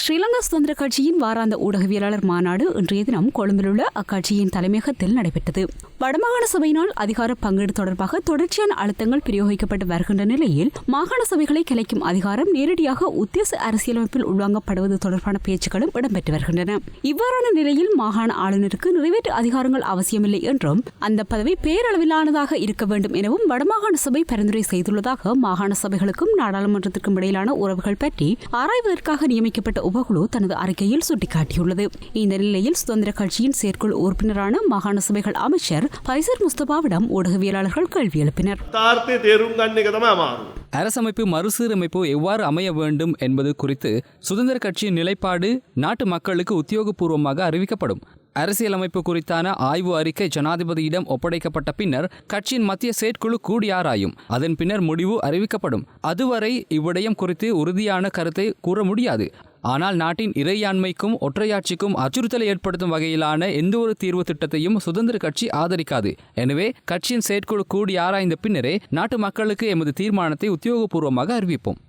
ஸ்ரீலங்கா சுதந்திர கட்சியின் வாராந்த ஊடகவியலாளர் மாநாடு இன்றைய தினம் கொழும்பிலுள்ள அக்கட்சியின் தலைமையகத்தில் நடைபெற்றது. வடமாகாண சபையினால் அதிகார பங்கீடு தொடர்பாக தொடர்ச்சியான அழுத்தங்கள் பிரயோகிக்கப்பட்டு வருகின்ற நிலையில் மாகாண சபைகளை கிளைக்கும் அதிகாரம் நேரடியாக உத்தேச அரசியலமைப்பில் உள்வாங்கப்படுவது தொடர்பான பேச்சுக்களும் இடம்பெற்று வருகின்றன. இவ்வாறான நிலையில் மாகாண ஆளுநருக்கு நிறைவேற்று அதிகாரங்கள் அவசியமில்லை என்றும் அந்த பதவி பேரளவிலானதாக இருக்க வேண்டும் எனவும் வடமாகாண சபை பரிந்துரை செய்துள்ளதாக மாகாண சபைகளுக்கும் நாடாளுமன்றத்திற்கும் இடையிலான உறவுகள் பற்றி ஆராய்வதற்காக நியமிக்கப்பட்ட உபகுழு தனது அறிக்கையில் சுட்டிக்காட்டியுள்ளது. இந்த நிலையில் சுதந்திர கட்சியின் செயற்குழு உறுப்பினரான மாகாண சபைகள் அமைச்சர் பைசர் முஸ்தபாவிடம் ஊடகவியலாளர்கள் கேள்வி எழுப்பினர். அரசமைப்பு மறுசீரமைப்பு எவ்வாறு அமைய வேண்டும் என்பது குறித்து சுதந்திர கட்சியின் நிலைப்பாடு நாட்டு மக்களுக்கு உத்தியோகபூர்வமாக அறிவிக்கப்படும். அரசியலமைப்பு குறித்தான ஆய்வு அறிக்கை ஜனாதிபதியிடம் ஒப்படைக்கப்பட்ட பின்னர் கட்சியின் மத்திய செயற்குழு கூடி ஆராயும். அதன் பின்னர் முடிவு அறிவிக்கப்படும். அதுவரை இவ்விடயம் குறித்து உறுதியான கருத்தை கூற முடியாது. ஆனால் நாட்டின் இறையாண்மைக்கும் ஒற்றையாட்சிக்கும் அச்சுறுத்தலை ஏற்படுத்தும் வகையிலான எந்த ஒரு தீர்வு திட்டத்தையும் சுதந்திர கட்சி ஆதரிக்காது. எனவே கட்சியின் செயற்குழு கூடி ஆராய்ந்த பின்னரே நாட்டு மக்களுக்கு எமது தீர்மானத்தை உத்தியோகபூர்வமாக அறிவிப்போம்.